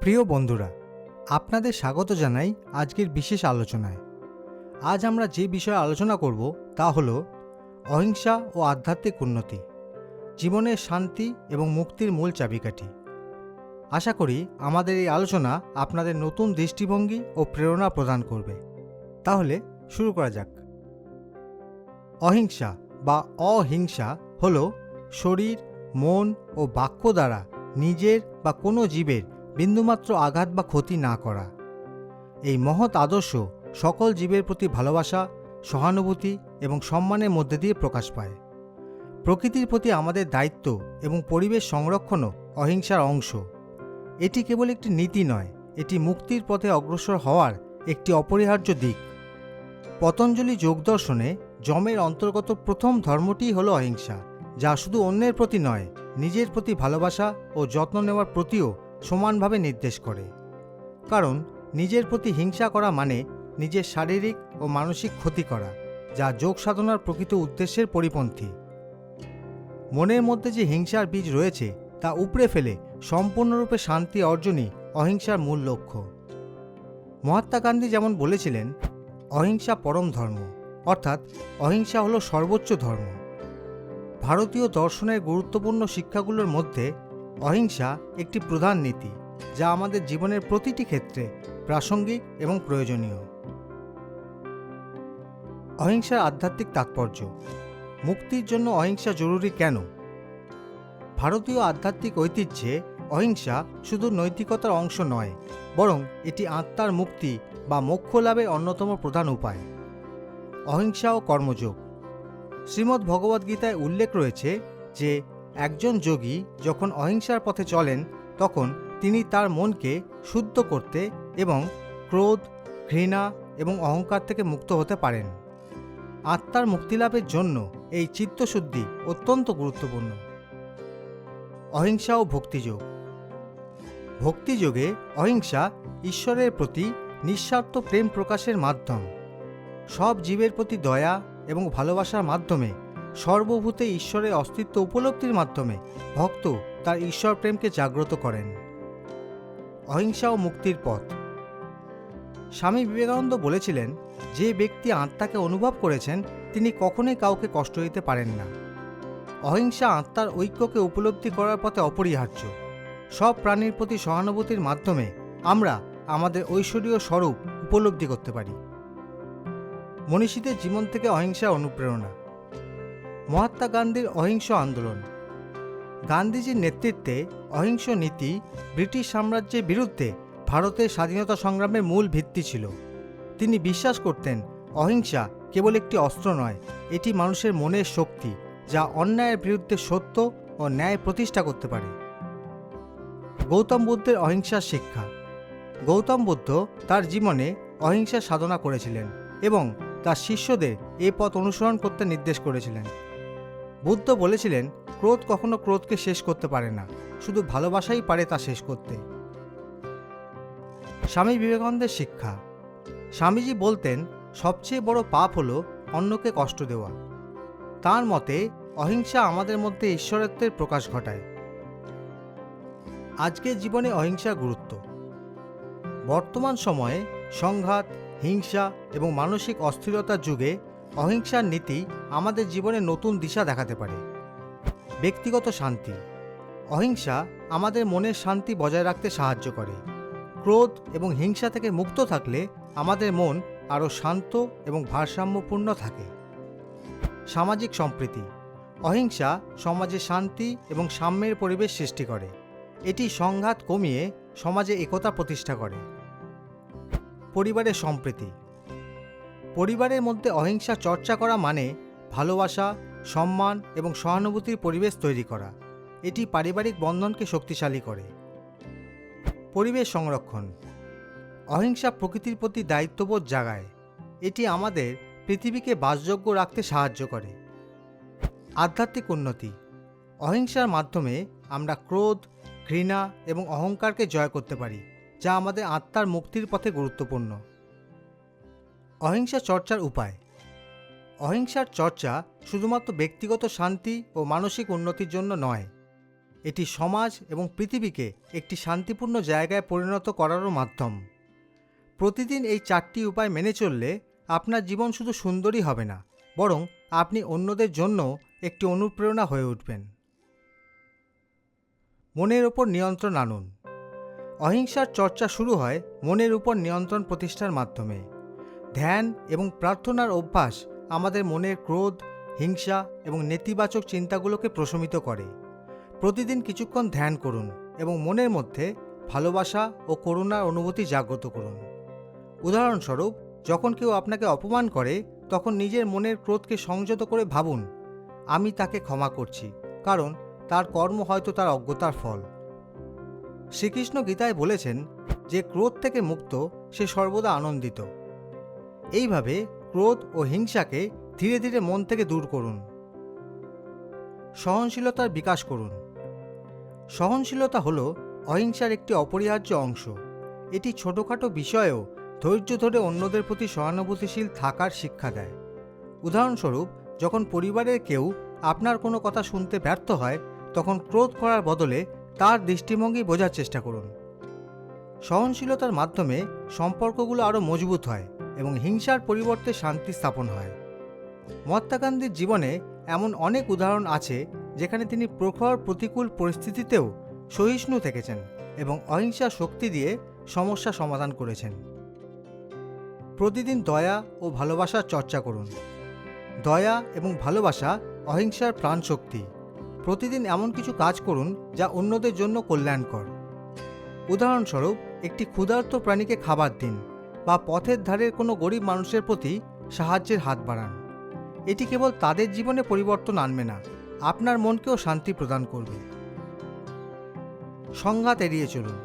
প্রিয় বন্ধুরা, আপনাদের স্বাগত জানাই আজকের বিশেষ আলোচনায়। আজ আমরা যে বিষয়ে আলোচনা করব তা হল অহিংসা ও আধ্যাত্মিক উন্নতি, জীবনের শান্তি এবং মুক্তির মূল চাবিকাঠি। আশা করি আমাদের এই আলোচনা আপনাদের নতুন দৃষ্টিভঙ্গি ও প্রেরণা প্রদান করবে। তাহলে শুরু করা যাক। অহিংসা বা অহিংসা হল শরীর, মন ও বাক্য দ্বারা নিজের বা কোনো জীবের বিন্দুমাত্র আঘাত বা ক্ষতি না করা। এই মহৎ আদর্শ সকল জীবের প্রতি ভালোবাসা, সহানুভূতি এবং সম্মানের মধ্যে দিয়ে প্রকাশ পায়। প্রকৃতির প্রতি আমাদের দায়িত্ব এবং পরিবেশ সংরক্ষণও অহিংসার অংশ। এটি কেবল একটি নীতি নয়, এটি মুক্তির পথে অগ্রসর হওয়ার একটি অপরিহার্য দিক। পতঞ্জলি যোগদর্শনে যমের অন্তর্গত প্রথম ধর্মটিই হল অহিংসা, যা শুধু অন্যের প্রতি নয়, নিজের প্রতি ভালোবাসা ও যত্ন নেওয়ার প্রতিও সমানভাবে নির্দেশ করে। কারণ, নিজের প্রতি হিংসা করা মানে নিজের শারীরিক ও মানসিক ক্ষতি করা, যা যোগ সাধনার প্রকৃত উদ্দেশ্যের পরিপন্থী। মনের মধ্যে যে হিংসার বীজ রয়েছে, তা উপড়ে ফেলে সম্পূর্ণরূপে শান্তি অর্জনই অহিংসার মূল লক্ষ্য। মহাত্মা গান্ধী যেমন বলেছিলেন, অহিংসা পরম ধর্ম। অর্থাৎ অহিংসা হলো সর্বোচ্চ ধর্ম। ভারতীয় দর্শনের গুরুত্বপূর্ণ শিক্ষাগুলোর মধ্যে অহিংসা একটি প্রধান নীতি, যা আমাদের জীবনের প্রতিটি ক্ষেত্রে প্রাসঙ্গিক এবং প্রয়োজনীয়। অহিংসার আধ্যাত্মিক তাৎপর্য। মুক্তির জন্য অহিংসা জরুরি কেন? ভারতীয় আধ্যাত্মিক ঐতিহ্যে অহিংসা শুধু নৈতিকতার অংশ নয়, বরং এটি আত্মার মুক্তি বা মোক্ষ লাভের অন্যতম প্রধান উপায়। অহিংসা ও কর্মযোগ। শ্রীমদ্ ভগবদ্গীতায় উল্লেখ রয়েছে যে, একজন যোগী যখন অহিংসার পথে চলেন, তখন তিনি তার মনকে শুদ্ধ করতে এবং ক্রোধ, ঘৃণা এবং অহংকার থেকে মুক্ত হতে পারেন। আত্মার মুক্তিলাভের জন্য এই চিত্তশুদ্ধি অত্যন্ত গুরুত্বপূর্ণ। অহিংসা ও ভক্তিযোগ। ভক্তিযোগে অহিংসা ঈশ্বরের প্রতি নিঃস্বার্থ প্রেম প্রকাশের মাধ্যম। সব জীবের প্রতি দয়া এবং ভালোবাসার মাধ্যমে, সর্বভূতে ঈশ্বরের অস্তিত্ব উপলব্ধির মাধ্যমে ভক্ত তার ঈশ্বর প্রেমকে জাগ্রত করেন। অহিংসা ও মুক্তির পথ। স্বামী বিবেকানন্দ বলেছিলেন, যে ব্যক্তি আত্মাকে অনুভব করেছেন, তিনি কখনোই কাউকে কষ্ট দিতে পারেন না। অহিংসা আত্মার ঐক্যকে উপলব্ধি করার পথে অপরিহার্য। সব প্রাণীর প্রতি সহানুভূতির মাধ্যমে আমরা আমাদের ঐশ্বরীয় স্বরূপ উপলব্ধি করতে পারি। মনীষীদের জীবন থেকে অহিংসা অনুপ্রেরণা। মহাত্মা গান্ধীর অহিংস আন্দোলন। গান্ধীজির নেতৃত্বে অহিংস নীতি ব্রিটিশ সাম্রাজ্যের বিরুদ্ধে ভারতের স্বাধীনতা সংগ্রামের মূল ভিত্তি ছিল। তিনি বিশ্বাস করতেন, অহিংসা কেবল একটি অস্ত্র নয়, এটি মানুষের মনের শক্তি, যা অন্যায়ের বিরুদ্ধে সত্য ও ন্যায় প্রতিষ্ঠা করতে পারে। গৌতম বুদ্ধের অহিংসার শিক্ষা। গৌতম বুদ্ধ তার জীবনে অহিংসা সাধনা করেছিলেন এবং তার শিষ্যদের এ পথ অনুসরণ করতে নির্দেশ করেছিলেন। বুদ্ধ বলেছিলেন, ক্রোধ কখনো ক্রোধকে শেষ করতে পারে না, শুধু ভালোবাসাই পারে তা শেষ করতে। স্বামী বিবেকানন্দের শিক্ষা। স্বামীজি বলতেন, সবচেয়ে বড় পাপ হলো অন্যকে কষ্ট দেওয়া। তার মতে, অহিংসা আমাদের মধ্যে ঈশ্বরত্বের প্রকাশ ঘটায়। আজকের জীবনে অহিংসার গুরুত্ব। বর্তমান সময়ে সংঘাত হিংসা এবং মানসিক অস্থিরতার যুগে অহিংসার নীতি আমাদের জীবনে নতুন দিশা দেখাতে পারে। ব্যক্তিগত শান্তি। অহিংসা আমাদের মনের শান্তি বজায় রাখতে সাহায্য করে। ক্রোধ এবং হিংসা থেকে মুক্ত থাকলে আমাদের মন আরও শান্ত এবং ভারসাম্যপূর্ণ থাকে। সামাজিক সম্প্রীতি। অহিংসা সমাজে শান্তি এবং সাম্যের পরিবেশ সৃষ্টি করে। এটি সংঘাত কমিয়ে সমাজে একতা প্রতিষ্ঠা করে। পরিবারের সম্প্রীতি। পরিবারের মধ্যে অহিংসা চর্চা করা মানে ভালোবাসা, সম্মান এবং সহানুভূতির পরিবেশ তৈরি করা। এটি পারিবারিক বন্ধনকে শক্তিশালী করে। পরিবেশ সংরক্ষণ। অহিংসা প্রকৃতির প্রতি দায়িত্ববোধ জাগায়। এটি আমাদের পৃথিবীকে বাসযোগ্য রাখতে সাহায্য করে। আধ্যাত্মিক উন্নতি। অহিংসার মাধ্যমে আমরা ক্রোধ, ঘৃণা এবং অহংকারকে জয় করতে পারি। যা আমাদের আত্মার মুক্তির পথে গুরুত্বপূর্ণ। অহিংসা চর্চার উপায়। অহিংসার চর্চা শুধুমাত্র ব্যক্তিগত শান্তি ও মানসিক উন্নতির জন্য নয়, এটি সমাজ এবং পৃথিবীকে একটি শান্তিপূর্ণ জায়গায় পরিণত করারও মাধ্যম। প্রতিদিন এই চারটি উপায় মেনে চললে আপনার জীবন শুধু সুন্দরই হবে না, বরং আপনি অন্যদের জন্য একটি অনুপ্রেরণা হয়ে উঠবেন। মনের ওপর নিয়ন্ত্রণ আনুন। অহিংসার চর্চা শুরু হয় মনের উপর নিয়ন্ত্রণ প্রতিষ্ঠার মাধ্যমে। ধ্যান এবং প্রার্থনার অভ্যাস আমাদের মনের ক্রোধ, হিংসা এবং নেতিবাচক চিন্তাগুলোকে প্রশমিত করে। প্রতিদিন কিছুক্ষণ ধ্যান করুন এবং মনের মধ্যে ভালোবাসা ও করুণার অনুভূতি জাগ্রত করুন। উদাহরণস্বরূপ, যখন কেউ আপনাকে অপমান করে, তখন নিজের মনের ক্রোধকে সংযত করে ভাবুন, আমি তাকে ক্ষমা করছি, কারণ তার কর্ম হয়তো তার অজ্ঞতার ফল। শ্রীকৃষ্ণ গীতায় বলেছেন যে ক্রোধ থেকে মুক্ত, সে সর্বদা আনন্দিত। এইভাবে ক্রোধ ও হিংসাকে ধীরে ধীরে মন থেকে দূর করুন। সহনশীলতার বিকাশ করুন। সহনশীলতা হল অহিংসার একটি অপরিহার্য অংশ। এটি ছোটোখাটো বিষয়েও ধৈর্য ধরে অন্যদের প্রতি সহানুভূতিশীল থাকার শিক্ষা দেয়। উদাহরণস্বরূপ, যখন পরিবারের কেউ আপনার কোনো কথা শুনতে ব্যর্থ হয়, তখন ক্রোধ করার বদলে তার দৃষ্টিভঙ্গি বোঝার চেষ্টা করুন। সহনশীলতার মাধ্যমে সম্পর্কগুলো আরও মজবুত হয় এবং হিংসার পরিবর্তে শান্তি স্থাপন হয়। মহাত্মা গান্ধীর জীবনে এমন অনেক উদাহরণ আছে যেখানে তিনি প্রখর প্রতিকূল পরিস্থিতিতেও সহিষ্ণু থেকেছেন এবং অহিংসা শক্তি দিয়ে সমস্যা সমাধান করেছেন। প্রতিদিন দয়া ও ভালোবাসার চর্চা করুন। দয়া এবং ভালোবাসা অহিংসার প্রাণশক্তি। প্রতিদিন এমন কিছু কাজ করুন যা অন্যদের জন্য কল্যাণকর। উদাহরণস্বরূপ, একটি ক্ষুধার্ত প্রাণীকে খাবার দিন বা পথের ধারের কোনো গরিব মানুষের প্রতি সাহায্যের হাত বাড়ান। এটি কেবল তাদের জীবনে পরিবর্তন আনবে না, আপনার মনকেও শান্তি প্রদান করবে। সংঘাত এড়িয়ে চলুন।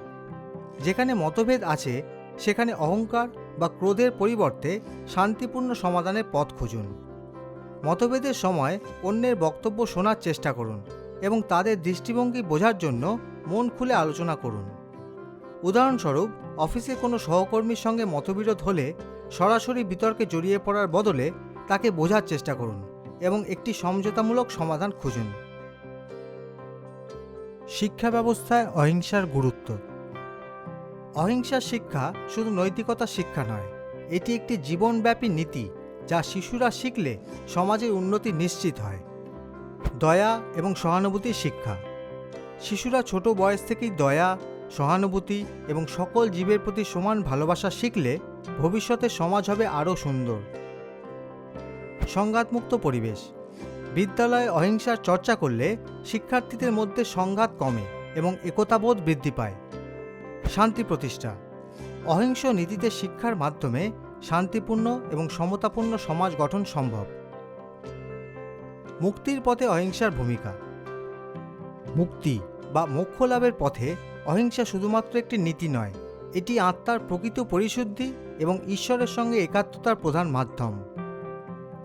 যেখানে মতভেদ আছে, সেখানে অহংকার বা ক্রোধের পরিবর্তে শান্তিপূর্ণ সমাধানের পথ খুঁজুন। মতভেদের সময় অন্যের বক্তব্য শোনার চেষ্টা করুন এবং তাদের দৃষ্টিভঙ্গি বোঝার জন্য মন খুলে আলোচনা করুন। উদাহরণস্বরূপ, অফিসে কোনো সহকর্মীর সঙ্গে মতবিরোধ হলে সরাসরি বিতর্কে জড়িয়ে পড়ার বদলে তাকে বোঝার চেষ্টা করুন এবং একটি সমঝোতামূলক সমাধান খুঁজুন। শিক্ষা ব্যবস্থায় অহিংসার গুরুত্ব। অহিংসার শিক্ষা শুধু নৈতিকতার শিক্ষা নয়, এটি একটি জীবনব্যাপী নীতি যা শিশুরা শিখলে সমাজের উন্নতি নিশ্চিত হয়। দয়া এবং সহানুভূতির শিক্ষা। শিশুরা ছোট বয়স থেকেই দয়া, সহানুভূতি এবং সকল জীবের প্রতি সমান ভালোবাসা শিখলে ভবিষ্যতে সমাজ হবে আরও সুন্দর। সংঘাতমুক্ত পরিবেশ। বিদ্যালয়ে অহিংসার চর্চা করলে শিক্ষার্থীদের মধ্যে সংঘাত কমে এবং একতাবোধ বৃদ্ধি পায়। শান্তি প্রতিষ্ঠা। অহিংস নীতিতে শিক্ষার মাধ্যমে শান্তিপূর্ণ এবং সমতাপূর্ণ সমাজ গঠন সম্ভব। মুক্তির পথে অহিংসার ভূমিকা। মুক্তি বা মোক্ষ লাভের পথে অহিংসা শুধুমাত্র একটি নীতি নয়, এটি আত্মার প্রকৃত পরিশুদ্ধি এবং ঈশ্বরের সঙ্গে একাত্মতার প্রধান মাধ্যম।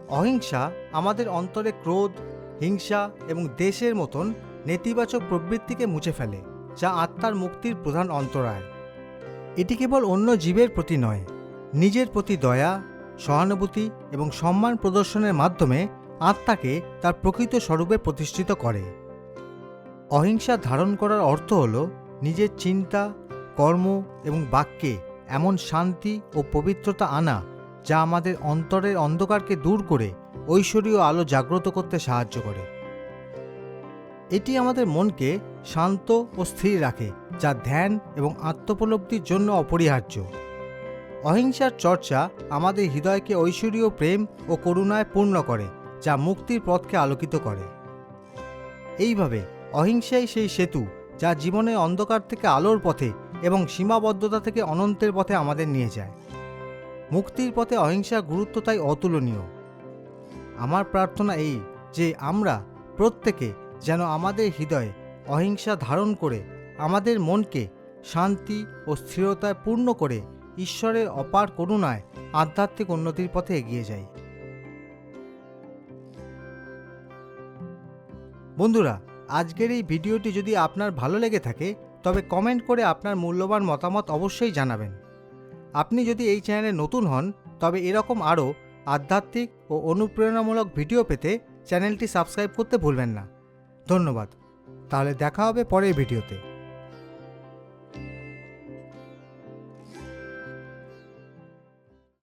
অহিংসা আমাদের অন্তরে ক্রোধ, হিংসা এবং দেশের মতন নেতিবাচক প্রবৃত্তিকে মুছে ফেলে, যা আত্মার মুক্তির প্রধান অন্তরায়। এটি কেবল অন্য জীবের প্রতি নয় নিজের প্রতি দয়া, সহানুভূতি এবং সম্মান প্রদর্শনের মাধ্যমে আত্মাকে তার প্রকৃত স্বরূপে প্রতিষ্ঠিত করে। অহিংসা ধারণ করার অর্থ হল নিজের চিন্তা, কর্ম এবং বাক্যে এমন শান্তি ও পবিত্রতা আনা যা আমাদের অন্তরের অন্ধকারকে দূর করে ঐশ্বরীয় আলো জাগ্রত করতে সাহায্য করে। এটি আমাদের মনকে শান্ত ও স্থির রাখে যা ধ্যান এবং আত্মোপলব্ধির জন্য অপরিহার্য। অহিংসার চর্চা আমাদের হৃদয়কে ঐশ্বরীয় প্রেম ও করুণায় পূর্ণ করে, যা মুক্তির পথকে আলোকিত করে। এইভাবে অহিংসাই সেই সেতু, যা জীবনের অন্ধকার থেকে আলোর পথে এবং সীমাবদ্ধতা থেকে অনন্তের পথে আমাদের নিয়ে যায়। মুক্তির পথে অহিংসার গুরুত্ব তাই অতুলনীয়। আমার প্রার্থনা এই যে আমরা প্রত্যেকে যেন আমাদের হৃদয়ে অহিংসা ধারণ করে, আমাদের মনকে শান্তি ও স্থিরতায় পূর্ণ করে ঈশ্বরের অপার করুণায় আধ্যাত্মিক উন্নতির পথে এগিয়ে যাই। বন্ধুরা, আজকের এই ভিডিওটি যদি আপনার ভালো লেগে থাকে, তবে কমেন্ট করে আপনার মূল্যবান মতামত অবশ্যই জানাবেন। আপনি যদি এই চ্যানেলে নতুন হন, তবে এরকম আরও আধ্যাত্মিক ও অনুপ্রেরণামূলক ভিডিও পেতে চ্যানেলটি সাবস্ক্রাইব করতে ভুলবেন না। ধন্যবাদ। তাহলে দেখা হবে পরের ভিডিওতে।